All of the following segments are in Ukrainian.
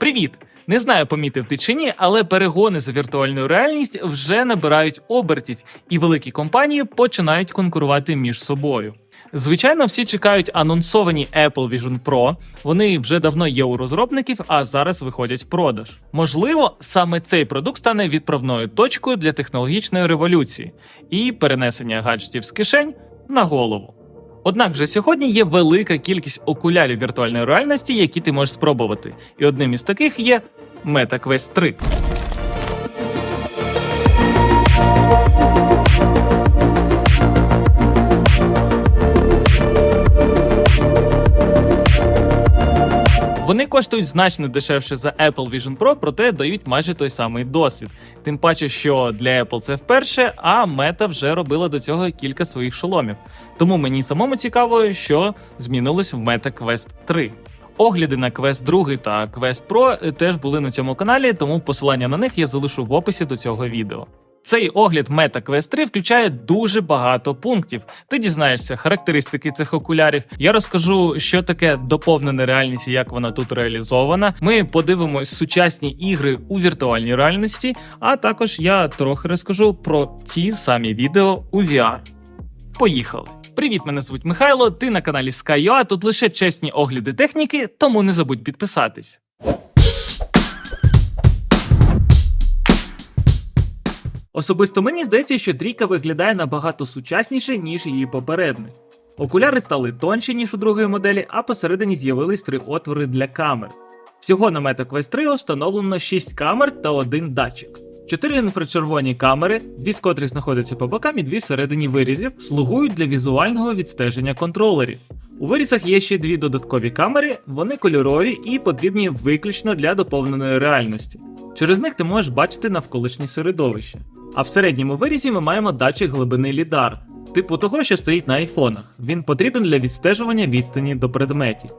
Привіт! Не знаю, помітив ти чи ні, але перегони за віртуальну реальність вже набирають обертів, і великі компанії починають конкурувати між собою. Звичайно, всі чекають анонсовані Apple Vision Pro. Вони вже давно є у розробників, а зараз виходять в продаж. Можливо, саме цей продукт стане відправною точкою для технологічної революції і перенесення гаджетів з кишень на голову. Однак вже сьогодні є велика кількість окулярів віртуальної реальності, які ти можеш спробувати. І одним із таких є Meta Quest 3. Вони коштують значно дешевше за Apple Vision Pro, проте дають майже той самий досвід. Тим паче, що для Apple це вперше, а Meta вже робила до цього кілька своїх шоломів. Тому мені самому цікаво, що змінилось в Meta Quest 3. Огляди на Quest 2 та Quest Pro теж були на цьому каналі, тому посилання на них я залишу в описі до цього відео. Цей огляд Meta Quest 3 включає дуже багато пунктів. Ти дізнаєшся характеристики цих окулярів. Я розкажу, що таке доповнена реальність і як вона тут реалізована. Ми подивимось сучасні ігри у віртуальній реальності, а також я трохи розкажу про ці самі відео у VR. Поїхали! Привіт, мене звуть Михайло. Ти на каналі Sky.ua, Тут лише чесні огляди техніки, тому не забудь підписатись. Особисто мені здається, що трійка виглядає набагато сучасніше, ніж її попередник. Окуляри стали тонші, ніж у другої моделі, а посередині з'явились три отвори для камер. Всього на Meta Quest 3 встановлено 6 камер та один датчик. Чотири інфрачервоні камери, дві з котрих знаходяться по бокам і дві всередині вирізів, слугують для візуального відстеження контролерів. У вирізах є ще дві додаткові камери, вони кольорові і потрібні виключно для доповненої реальності. Через них ти можеш бачити навколишнє середовище. А в середньому вирізі ми маємо датчик глибини лідар, типу того, що стоїть на айфонах. Він потрібен для відстежування відстані до предметів.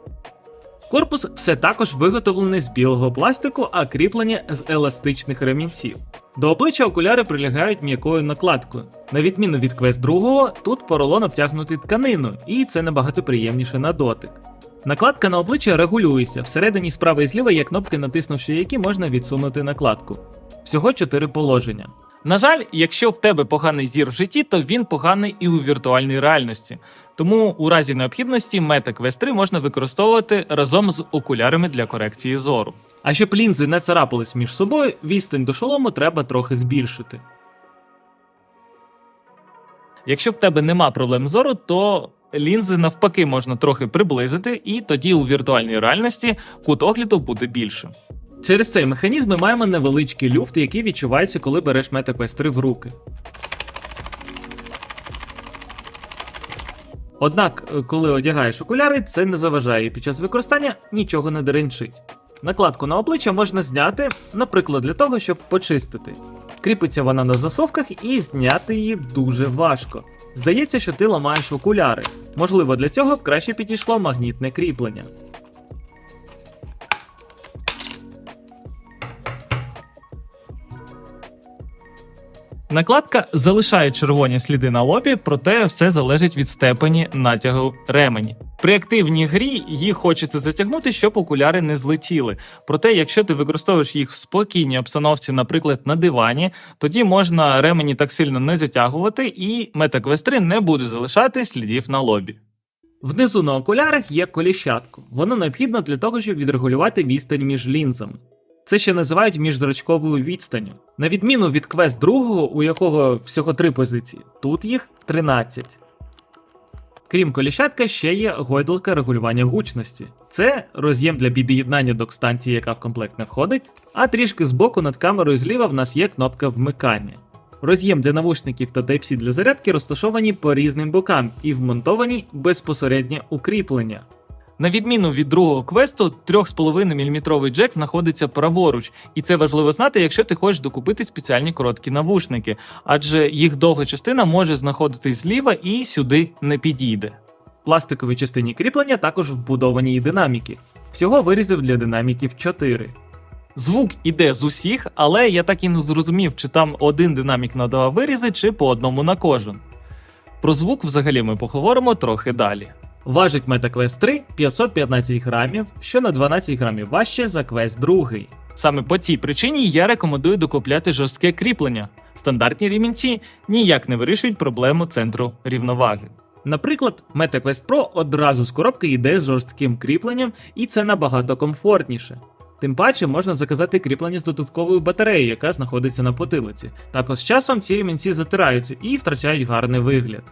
Корпус все також виготовлений з білого пластику, а кріплення з еластичних ремінців. До обличчя окуляри прилягають м'якою накладкою. На відміну від Quest 2, тут поролон обтягнутий тканиною, і це набагато приємніше на дотик. Накладка на обличчя регулюється. Всередині справа і зліва є кнопки, натиснувши які можна відсунути накладку. Всього 4 положення. На жаль, якщо в тебе поганий зір в житті, то він поганий і у віртуальній реальності. Тому у разі необхідності Meta Quest 3 можна використовувати разом з окулярами для корекції зору. А щоб лінзи не царапались між собою, відстань до шолому треба трохи збільшити. Якщо в тебе нема проблем зору, то лінзи навпаки можна трохи приблизити, і тоді у віртуальній реальності кут огляду буде більшим. Через цей механізм ми маємо невеличкий люфт, який відчувається, коли береш Meta Quest 3 в руки. Однак, е, коли одягаєш окуляри, це не заважає і під час використання нічого не деренчить. Накладку на обличчя можна зняти, наприклад, для того, щоб почистити. Кріпиться вона на засовках і зняти її дуже важко. Здається, що ти ламаєш окуляри. Можливо, для цього б краще підійшло магнітне кріплення. Накладка залишає червоні сліди на лобі, проте все залежить від степені натягу ремені. При активній грі їх хочеться затягнути, щоб окуляри не злетіли. Проте, якщо ти використовуєш їх в спокійній обстановці, наприклад, на дивані, тоді можна ремені так сильно не затягувати, і 3 не буде залишати слідів на лобі. Внизу на окулярах є коліщатко. Воно необхідно для того, щоб відрегулювати відстань між лінзами. Це ще називають міжзрачковою відстанню. На відміну від квест 2, у якого всього три позиції, тут їх 13. Крім коліщатка, ще є гойдалка регулювання гучності. Це роз'єм для під'єднання до станції, яка в комплект не входить, а трішки збоку над камерою зліва в нас є кнопка вмикання. Роз'єм для навушників та Type-C для зарядки розташовані по різним бокам і вмонтовані безпосереднє укріплення. На відміну від другого квесту, 3,5 мм джек знаходиться праворуч, і це важливо знати, якщо ти хочеш докупити спеціальні короткі навушники, адже їх довга частина може знаходитись зліва і сюди не підійде. В пластиковій частині кріплення також вбудовані і динаміки. Всього вирізів для динаміків 4. Звук іде з усіх, але я так і не зрозумів, чи там один динамік на два вирізи, чи по одному на кожен. Про звук взагалі ми поговоримо трохи далі. Важить MetaQuest 3 515 грамів, що на 12 грамів важче за Quest 2. Саме по цій причині я рекомендую докупляти жорстке кріплення. Стандартні рівінці ніяк не вирішують проблему центру рівноваги. Наприклад, MetaQuest Pro одразу з коробки йде з жорстким кріпленням, і це набагато комфортніше. Тим паче можна заказати кріплення з додатковою батареєю, яка знаходиться на потилиці. Також з часом ці рівінці затираються і втрачають гарний вигляд.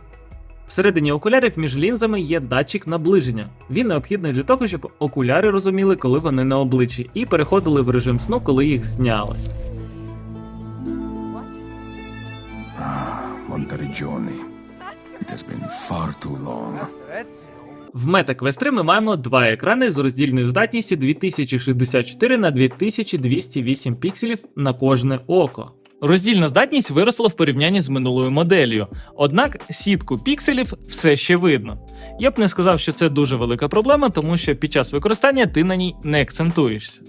Всередині окулярів між лінзами є датчик наближення. Він необхідний для того, щоб окуляри розуміли, коли вони на обличчі, і переходили в режим сну, коли їх зняли. Too long. В MetaQuest 3 ми маємо два екрани з роздільною здатністю 2064 на 2208 пікселів на кожне око. Роздільна здатність виросла в порівнянні з минулою моделлю, однак сітку пікселів все ще видно. Я б не сказав, що це дуже велика проблема, тому що під час використання ти на ній не акцентуєшся.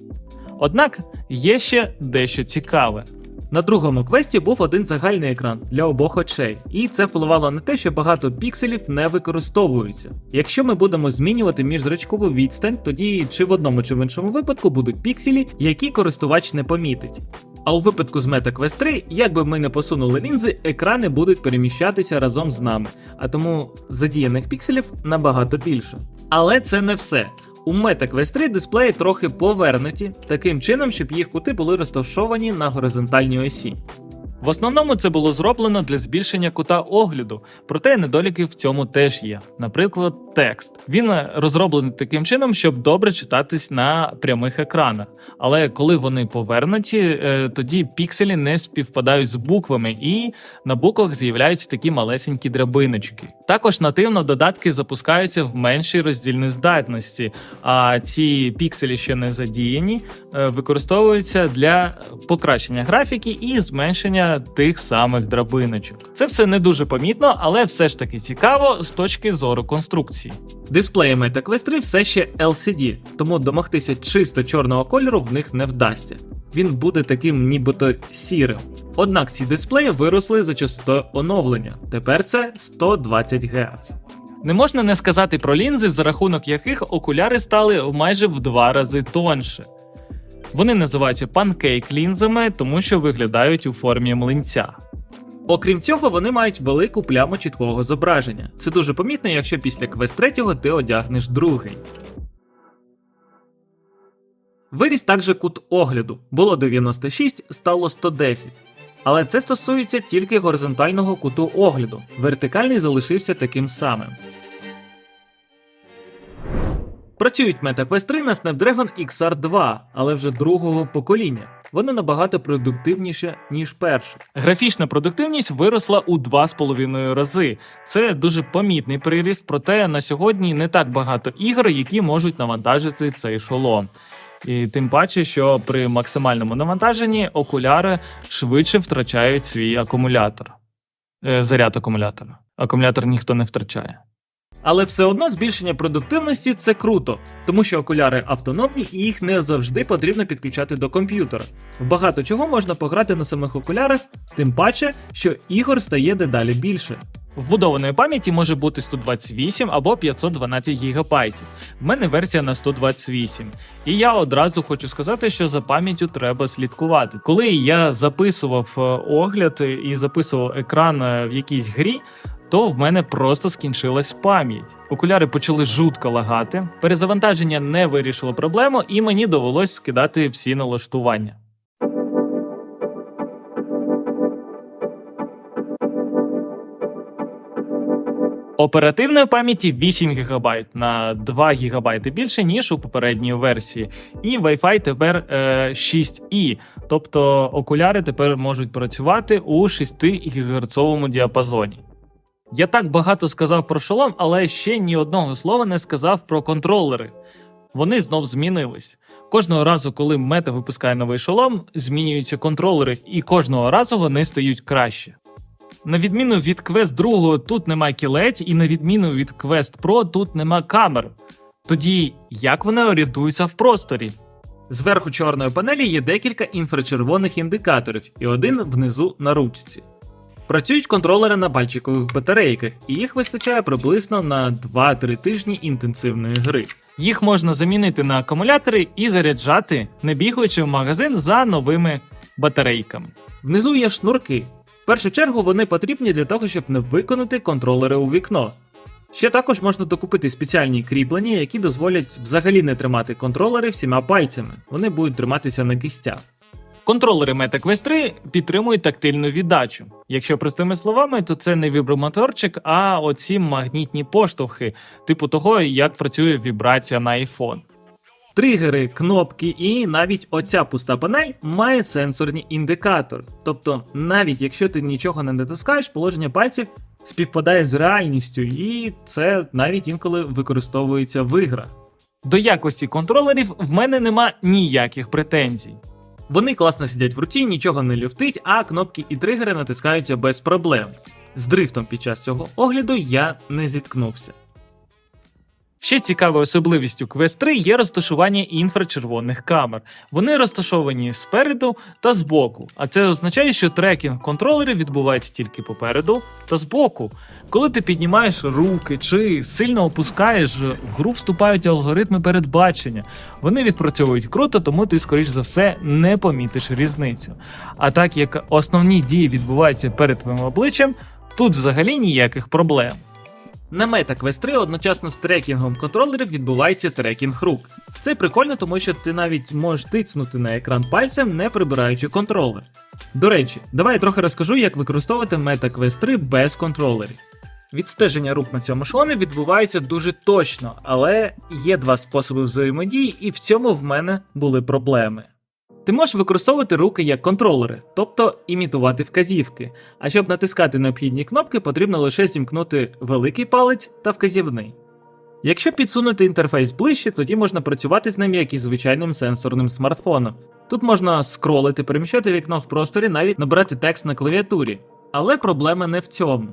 Однак є ще дещо цікаве. На другому квесті був один загальний екран для обох очей, і це впливало на те, що багато пікселів не використовуються. Якщо ми будемо змінювати міжзрачкову відстань, тоді чи в одному, чи в іншому випадку будуть пікселі, які користувач не помітить. А у випадку з MetaQuest 3, як би ми не посунули лінзи, екрани будуть переміщатися разом з нами, а тому задіяних пікселів набагато більше. Але це не все. У MetaQuest 3 дисплеї трохи повернуті, таким чином, щоб їх кути були розташовані на горизонтальній осі. В основному це було зроблено для збільшення кута огляду, проте недоліки в цьому теж є. Наприклад, текст. Він е, розроблений таким чином, щоб добре читатись на прямих екранах. Але коли вони повернуті, е, тоді пікселі не співпадають з буквами, і на буквах з'являються такі малесенькі драбиночки. Також нативно додатки запускаються в меншій роздільній здатності, а ці пікселі, що не задіяні, е, використовуються для покращення графіки і зменшення тих самих драбиночок. Це все не дуже помітно, але все ж таки цікаво з точки зору конструкції. Дисплеї MetaQuest 3 все ще LCD, тому домогтися чисто чорного кольору в них не вдасться. Він буде таким нібито сірим. Однак ці дисплеї виросли за частотою оновлення. Тепер це 120 Гц. Не можна не сказати про лінзи, за рахунок яких окуляри стали майже в два рази тонше. Вони називаються панкейк лінзами, тому що виглядають у формі млинця. Окрім цього, вони мають велику пляму чіткого зображення. Це дуже помітно, якщо після квест 3 ти одягнеш другий. Виріс також кут огляду. Було 96, стало 110. Але це стосується тільки горизонтального куту огляду. Вертикальний залишився таким самим. Працюють MetaQuest 3 на Snapdragon XR2, але вже другого покоління. Вони набагато продуктивніше, ніж перше. Графічна продуктивність виросла у 2,5 рази. Це дуже помітний приріст, проте на сьогодні не так багато ігор, які можуть навантажити цей шолом. І тим паче, що при максимальному навантаженні окуляри швидше втрачають свій акумулятор. Е, заряд акумулятора. Акумулятор ніхто не втрачає. Але все одно збільшення продуктивності це круто, тому що окуляри автономні і їх не завжди потрібно підключати до комп'ютера. Багато чого можна пограти на самих окулярах, тим паче, що ігор стає дедалі більше. Вбудованої пам'яті може бути 128 або 512 ГБ. В мене версія на 128. І я одразу хочу сказати, що за пам'яттю треба слідкувати. Коли я записував е, огляд і записував екран е, в якійсь грі, то в мене просто скінчилась пам'ять. Окуляри почали жутко лагати, перезавантаження не вирішило проблему, і мені довелось скидати всі налаштування. Оперативної пам'яті 8 ГБ на 2 ГБ більше, ніж у попередній версії. І Wi-Fi тепер е, 6E, тобто окуляри тепер можуть працювати у 6 ГГц діапазоні. Я так багато сказав про шолом, але ще ні одного слова не сказав про контролери. Вони знов змінились. Кожного разу, коли мета випускає новий шолом, змінюються контролери, і кожного разу вони стають краще. На відміну від Quest 2 тут нема кілець, і на відміну від Quest Pro тут нема камер. Тоді як вони орієнтуються в просторі? Зверху чорної панелі є декілька інфрачервоних індикаторів і один внизу на ручці. Працюють контролери на пальчикових батарейках, і їх вистачає приблизно на 2-3 тижні інтенсивної гри. Їх можна замінити на акумулятори і заряджати, не бігаючи в магазин за новими батарейками. Внизу є шнурки. Першу чергу вони потрібні для того, щоб не виконати контролери у вікно. Ще також можна докупити спеціальні кріплення, які дозволять взагалі не тримати контролери всіма пальцями. Вони будуть триматися на кістях. Контролери MetaQuest 3 підтримують тактильну віддачу. Якщо простими словами, то це не вібромоторчик, а оці магнітні поштовхи, типу того, як працює вібрація на iPhone. Тригери, кнопки і навіть оця пуста панель має сенсорні індикатори. Тобто, навіть якщо ти нічого не натискаєш, положення пальців співпадає з реальністю, і це навіть інколи використовується в іграх. До якості контролерів в мене нема ніяких претензій. Вони класно сидять в руці, нічого не люфтить, а кнопки і тригери натискаються без проблем. З дрифтом під час цього огляду я не зіткнувся. Ще цікавою особливістю Quest 3 є розташування інфрачервоних камер. Вони розташовані спереду та збоку, а це означає, що трекінг контролерів відбувається тільки попереду та збоку. Коли ти піднімаєш руки чи сильно опускаєш, в гру вступають алгоритми передбачення. Вони відпрацьовують круто, тому ти, скоріш за все, не помітиш різницю. А так як основні дії відбуваються перед твоїм обличчям, тут взагалі ніяких проблем. На MetaQuest 3 одночасно з трекінгом контролерів відбувається трекінг рук. Це прикольно, тому що ти навіть можеш тицнути на екран пальцем, не прибираючи контролер. До речі, давай я трохи розкажу, як використовувати MetaQuest 3 без контролерів. Відстеження рук на цьому шлемі відбувається дуже точно, але є два способи взаємодії, і в цьому в мене були проблеми. Ти можеш використовувати руки як контролери, тобто імітувати вказівки. А щоб натискати необхідні кнопки, потрібно лише зімкнути великий палець та вказівний. Якщо підсунути інтерфейс ближче, тоді можна працювати з ним як із звичайним сенсорним смартфоном. Тут можна скролити, переміщати вікно в просторі, навіть набирати текст на клавіатурі. Але проблема не в цьому.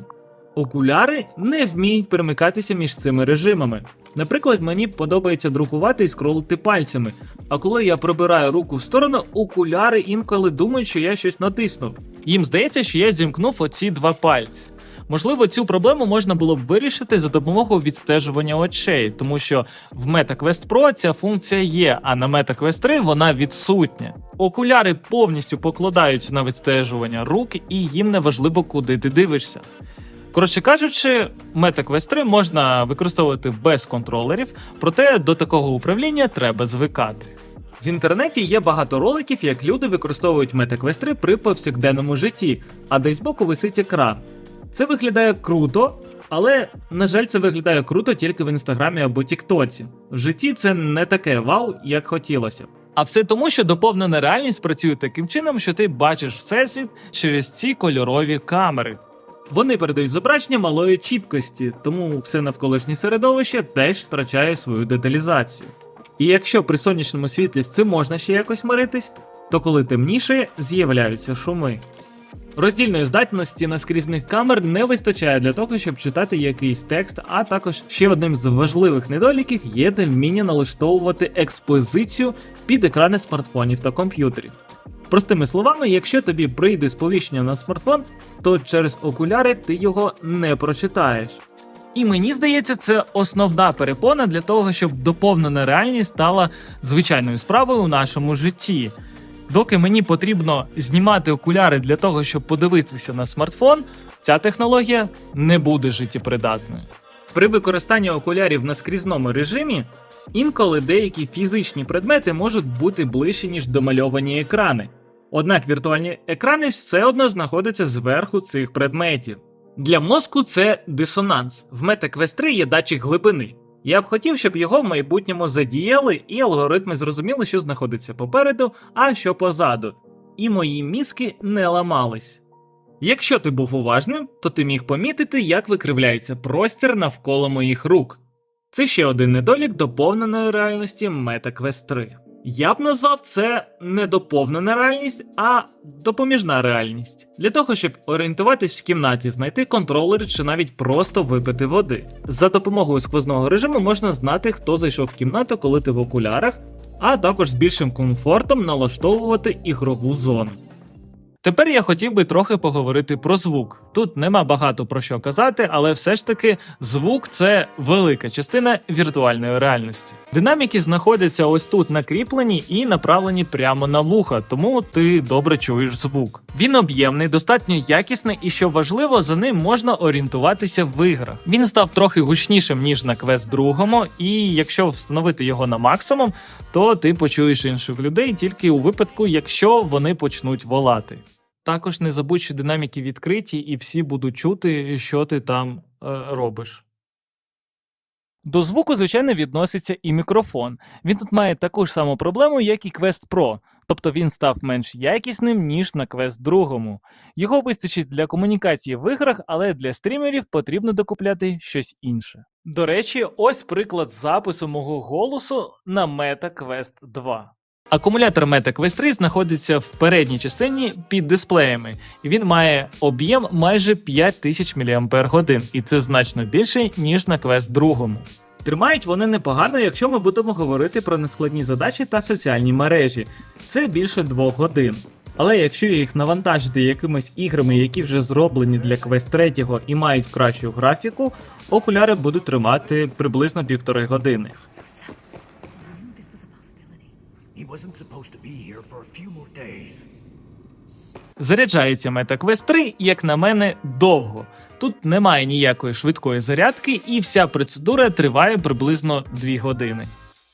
Окуляри не вміють перемикатися між цими режимами. Наприклад, мені подобається друкувати і скролити пальцями, а коли я прибираю руку в сторону, окуляри інколи думають, що я щось натиснув. Їм здається, що я зімкнув оці два пальці. Можливо, цю проблему можна було б вирішити за допомогою відстежування очей, тому що в MetaQuest Pro ця функція є, а на MetaQuest 3 вона відсутня. Окуляри повністю покладаються на відстежування рук, і їм не важливо, куди ти дивишся. Коротше кажучи, MetaQuest 3 можна використовувати без контролерів, проте до такого управління треба звикати. В інтернеті є багато роликів, як люди використовують MetaQuest 3 при повсякденному житті, а десь збоку висить екран. Це виглядає круто, але, на жаль, це виглядає круто тільки в інстаграмі або Тіктоці. В житті це не таке вау, як хотілося б. А все тому, що доповнена реальність працює таким чином, що ти бачиш всесвіт через ці кольорові камери. Вони передають зображення малої чіткості, тому все навколишнє середовище теж втрачає свою деталізацію. І якщо при сонячному світлі з цим можна ще якось миритись, то коли темніше, з'являються шуми. Роздільної здатності наскрізних камер не вистачає для того, щоб читати якийсь текст, а також ще одним з важливих недоліків є невміння налаштовувати експозицію під екрани смартфонів та комп'ютерів. Простими словами, якщо тобі прийде сповіщення на смартфон, то через окуляри ти його не прочитаєш. І мені здається, це основна перепона для того, щоб доповнена реальність стала звичайною справою у нашому житті. Доки мені потрібно знімати окуляри для того, щоб подивитися на смартфон, ця технологія не буде життєпридатною. При використанні окулярів на скрізному режимі інколи деякі фізичні предмети можуть бути ближче, ніж домальовані екрани. Однак віртуальні екрани все одно знаходяться зверху цих предметів. Для мозку це дисонанс. В MetaQuest 3 є датчик глибини. Я б хотів, щоб його в майбутньому задіяли, і алгоритми зрозуміли, що знаходиться попереду, а що позаду. І мої мізки не ламались. Якщо ти був уважним, то ти міг помітити, як викривляється простір навколо моїх рук. Це ще один недолік доповненої реальності MetaQuest 3. Я б назвав це не доповнена реальність, а допоміжна реальність. Для того, щоб орієнтуватись в кімнаті, знайти контролер чи навіть просто випити води. За допомогою сквозного режиму можна знати, хто зайшов в кімнату, коли ти в окулярах, а також з більшим комфортом налаштовувати ігрову зону. Тепер я хотів би трохи поговорити про звук, Тут нема багато про що казати, але все ж таки звук це велика частина віртуальної реальності. Динаміки знаходяться ось тут накріплені і направлені прямо на вуха, тому ти добре чуєш звук. Він об'ємний, достатньо якісний, і що важливо, за ним можна орієнтуватися в іграх. Він став трохи гучнішим ніж на квест другому, і якщо встановити його на максимум, то ти почуєш інших людей тільки у випадку, якщо вони почнуть волати. Також не забудь, що динаміки відкриті, і всі будуть чути, що ти там е, робиш. До звуку, звичайно, відноситься і мікрофон. Він тут має таку ж саму проблему, як і Quest Pro, тобто він став менш якісним, ніж на Quest 2. Його вистачить для комунікації в іграх, але для стрімерів потрібно докупляти щось інше. До речі, ось приклад запису мого голосу на Meta Quest 2. Акумулятор Meta Quest 3 знаходиться в передній частині під дисплеями, він має об'єм майже 5000 мАч, і це значно більше, ніж на Quest 2. Тримають вони непогано, якщо ми будемо говорити про нескладні задачі та соціальні мережі. Це більше 2 годин. Але якщо їх навантажити якимись іграми, які вже зроблені для Quest 3 і мають кращу графіку, окуляри будуть тримати приблизно півтори години. Заряджається MetaQuest 3, як на мене, довго. Тут немає ніякої швидкої зарядки, і вся процедура триває приблизно 2 години.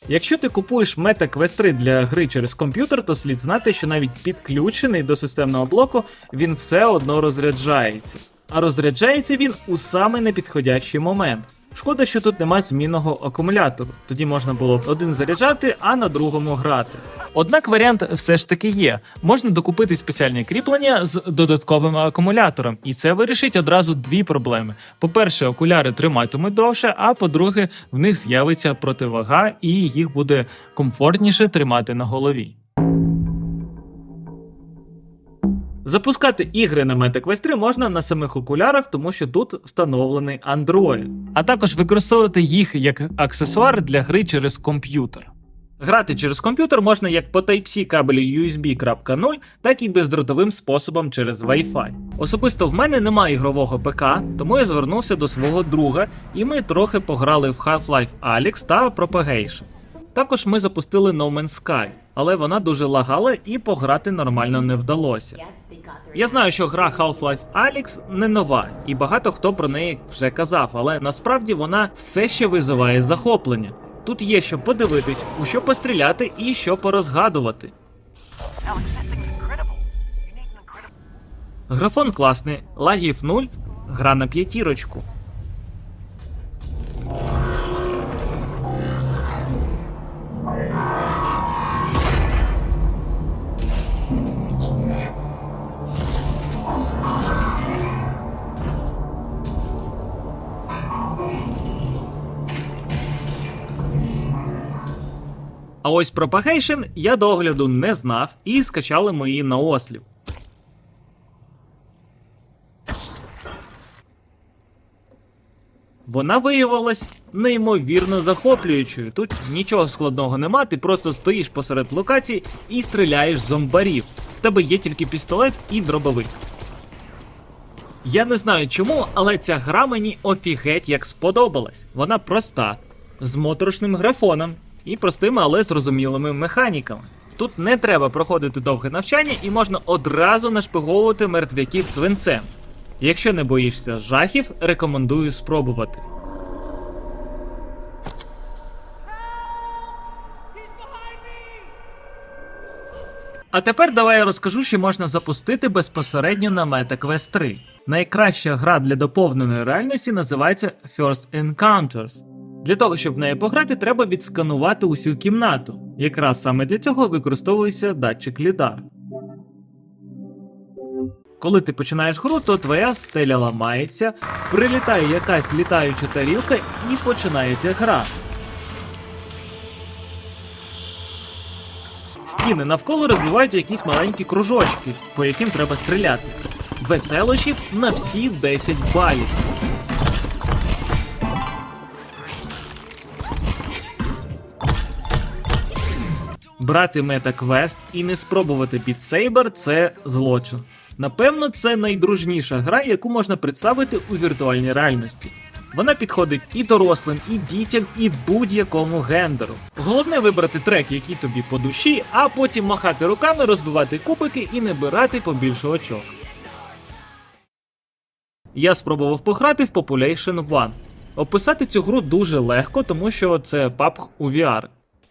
Якщо ти купуєш MetaQuest 3 для гри через комп'ютер, то слід знати, що навіть підключений до системного блоку він все одно розряджається. А розряджається він у самий непідходящий момент. Шкода, що тут нема змінного акумулятору. Тоді можна було б один заряджати, а на другому грати. Однак варіант все ж таки є. Можна докупити спеціальні кріплення з додатковим акумулятором, і це вирішить одразу дві проблеми: по-перше, окуляри триматимуть довше, а по-друге, в них з'явиться противага, і їх буде комфортніше тримати на голові. Запускати ігри на MetaQuest 3 можна на самих окулярах, тому що тут встановлений Android. А також використовувати їх як аксесуар для гри через комп'ютер. Грати через комп'ютер можна як по Type-C кабелю USB 3.0, так і бездротовим способом через Wi-Fi. Особисто в мене немає ігрового ПК, тому я звернувся до свого друга, і ми трохи пограли в Half-Life Alyx та Propagation. Також ми запустили No Man's Sky, але вона дуже лагала і пограти нормально не вдалося. Я знаю, що гра Half-Life Alyx не нова, і багато хто про неї вже казав, але насправді вона все ще визиває захоплення. Тут є що подивитись, у що постріляти і що порозгадувати. Графон класний, лагів нуль, гра на п'ятірочку. А ось Propagation я до огляду не знав і скачали мої на ослів. Вона виявилась неймовірно захоплюючою. Тут нічого складного нема, ти просто стоїш посеред локації і стріляєш зомбарів. В тебе є тільки пістолет і дробовик. Я не знаю чому, але ця гра мені офігеть як сподобалась. Вона проста, з моторошним графоном і простими, але зрозумілими механіками. Тут не треба проходити довге навчання і можна одразу нашпиговувати мертвяків свинцем. Якщо не боїшся жахів, рекомендую спробувати. А тепер давай я розкажу, що можна запустити безпосередньо на MetaQuest 3. Найкраща гра для доповненої реальності називається First Encounters. Для того, щоб в неї пограти, треба відсканувати усю кімнату. Якраз саме для цього використовується датчик лідар. Коли ти починаєш гру, то твоя стеля ламається, прилітає якась літаюча тарілка і починається гра. Стіни навколо розбивають якісь маленькі кружочки, по яким треба стріляти. Веселощів на всі 10 балів. Брати MetaQuest і не спробувати Beat Saber – це злочин. Напевно, це найдружніша гра, яку можна представити у віртуальній реальності. Вона підходить і дорослим, і дітям, і будь-якому гендеру. Головне вибрати трек, який тобі по душі, а потім махати руками, розбивати кубики і набирати побільше очок. Я спробував пограти в Population One. Описати цю гру дуже легко, тому що це PUBG у VR.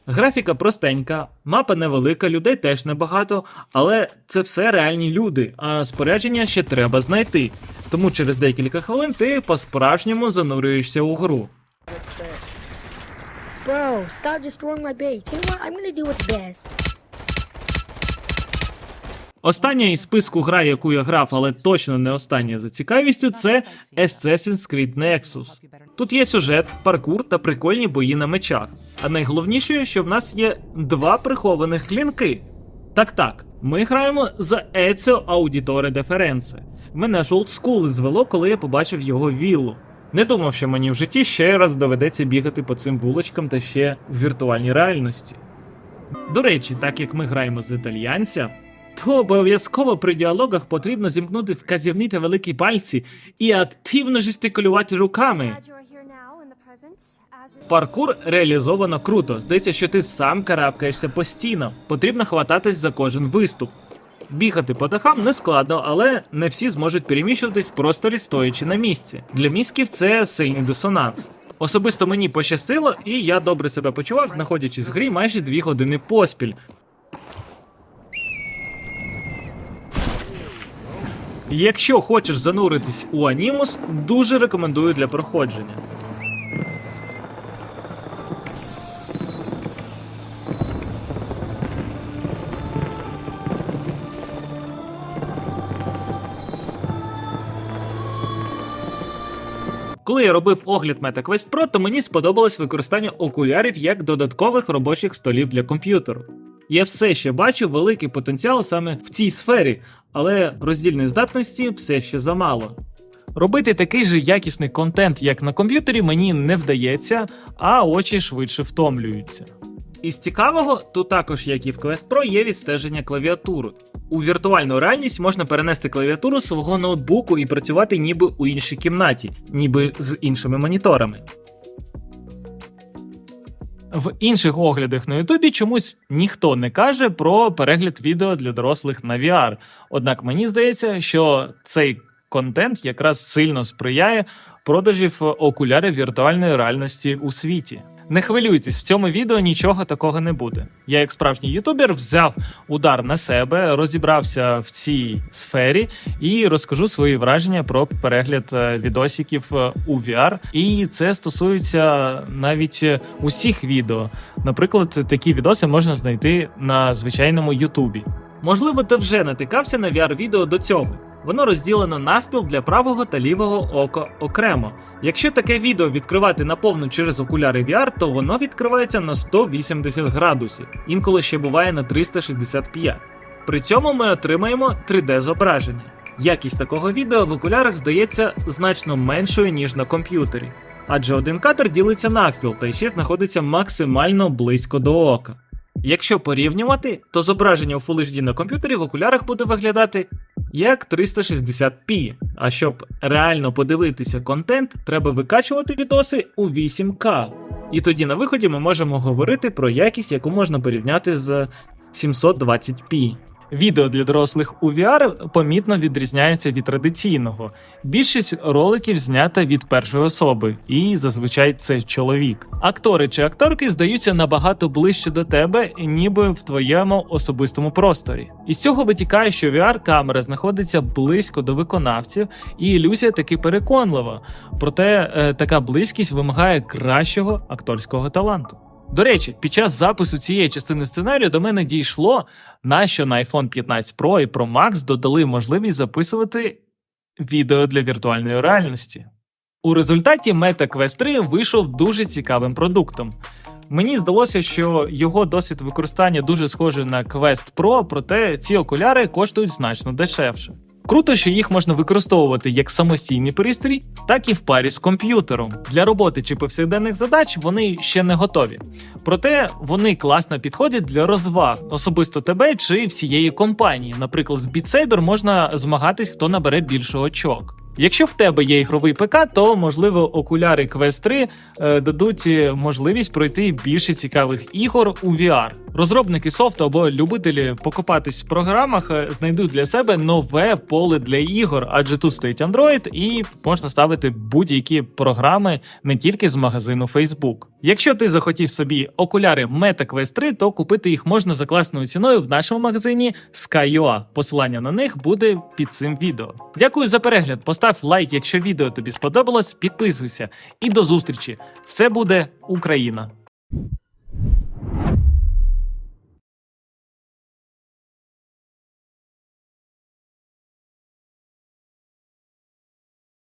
Графіка простенька, мапа невелика, людей теж небагато, але це все реальні люди, а спорядження ще треба знайти. Тому через декілька хвилин ти по-справжньому занурюєшся у гру. Bro, stop destroying my base. You know what? I'm gonna do what's best. Остання із списку гра, яку я грав, але точно не остання за цікавістю, це Assassin's Creed Nexus. Тут є сюжет, паркур та прикольні бої на мечах. А найголовніше, що в нас є два прихованих клінки. Так так, ми граємо за Ezio Auditore Deferenze. Мене ж олдскули звело, коли я побачив його віллу. Не думав, що мені в житті ще раз доведеться бігати по цим вуличкам та ще в віртуальній реальності. До речі, так як ми граємо з італьянця, то обов'язково при діалогах потрібно зімкнути вказівні та великі пальці і активно жестикулювати руками. Паркур реалізовано круто. Здається, що ти сам карабкаєшся постійно. Потрібно хвататись за кожен виступ. Бігати по дахам не складно, але не всі зможуть переміщуватись в просторі стоячи на місці. Для мізків це сильний дисонанс. Особисто мені пощастило, і я добре себе почував, знаходячись в грі майже дві години поспіль. Якщо хочеш зануритись у анімус, дуже рекомендую для проходження. Коли я робив огляд MetaQuest Pro, то мені сподобалось використання окулярів як додаткових робочих столів для комп'ютеру. Я все ще бачу великий потенціал саме в цій сфері, але роздільної здатності все ще замало. Робити такий же якісний контент, як на комп'ютері, мені не вдається, а очі швидше втомлюються. Із цікавого, тут також, як і в Quest Pro, є відстеження клавіатури. У віртуальну реальність можна перенести клавіатуру свого ноутбуку і працювати ніби у іншій кімнаті, ніби з іншими моніторами. В інших оглядах на Ютубі чомусь ніхто не каже про перегляд відео для дорослих на VR. Однак мені здається, що цей контент якраз сильно сприяє продажів окулярів віртуальної реальності у світі. Не хвилюйтесь, в цьому відео нічого такого не буде. Я, як справжній ютубер, взяв удар на себе, розібрався в цій сфері і розкажу свої враження про перегляд е, відосиків е, у VR. І це стосується навіть е, усіх відео. Наприклад, такі відоси можна знайти на звичайному Ютубі. Можливо, ти вже натикався на VR-відео до цього. Воно розділено навпіл для правого та лівого ока окремо. Якщо таке відео відкривати наповну через окуляри VR, то воно відкривається на 180 градусів, інколи ще буває на 365. При цьому ми отримаємо 3D зображення. Якість такого відео в окулярах здається значно меншою, ніж на комп'ютері. Адже один кадр ділиться навпіл та ще знаходиться максимально близько до ока. Якщо порівнювати, то зображення у Full HD на комп'ютері в окулярах буде виглядати як 360p. А щоб реально подивитися контент, треба викачувати відоси у 8К. І тоді на виході ми можемо говорити про якість, яку можна порівняти з 720p. Відео для дорослих у VR помітно відрізняється від традиційного. Більшість роликів знята від першої особи, і зазвичай це чоловік. Актори чи акторки здаються набагато ближче до тебе, ніби в твоєму особистому просторі. Із цього витікає, що VR-камера знаходиться близько до виконавців, і ілюзія таки переконлива. Проте е, така близькість вимагає кращого акторського таланту. До речі, під час запису цієї частини сценарію до мене дійшло, нащо на iPhone 15 Pro і Pro Max додали можливість записувати відео для віртуальної реальності. У результаті Meta Quest 3 вийшов дуже цікавим продуктом. Мені здалося, що його досвід використання дуже схожий на Quest Pro, проте ці окуляри коштують значно дешевше. Круто, що їх можна використовувати як самостійний пристрій, так і в парі з комп'ютером. Для роботи чи повсякденних задач вони ще не готові. Проте вони класно підходять для розваг, особисто тебе чи всієї компанії. Наприклад, в Beat можна змагатись, хто набере більше очок. Якщо в тебе є ігровий ПК, то можливо окуляри Quest 3 е, дадуть е, можливість пройти більше цікавих ігор у VR. Розробники софту або любителі покопатись в програмах е, знайдуть для себе нове поле для ігор, адже тут стоїть Android і можна ставити будь-які програми не тільки з магазину Facebook. Якщо ти захотів собі окуляри Meta Quest 3, то купити їх можна за класною ціною в нашому магазині Sky.ua. Посилання на них буде під цим відео. Дякую за перегляд. Постав лайк, якщо відео тобі сподобалось, підписуйся і до зустрічі. Все буде Україна!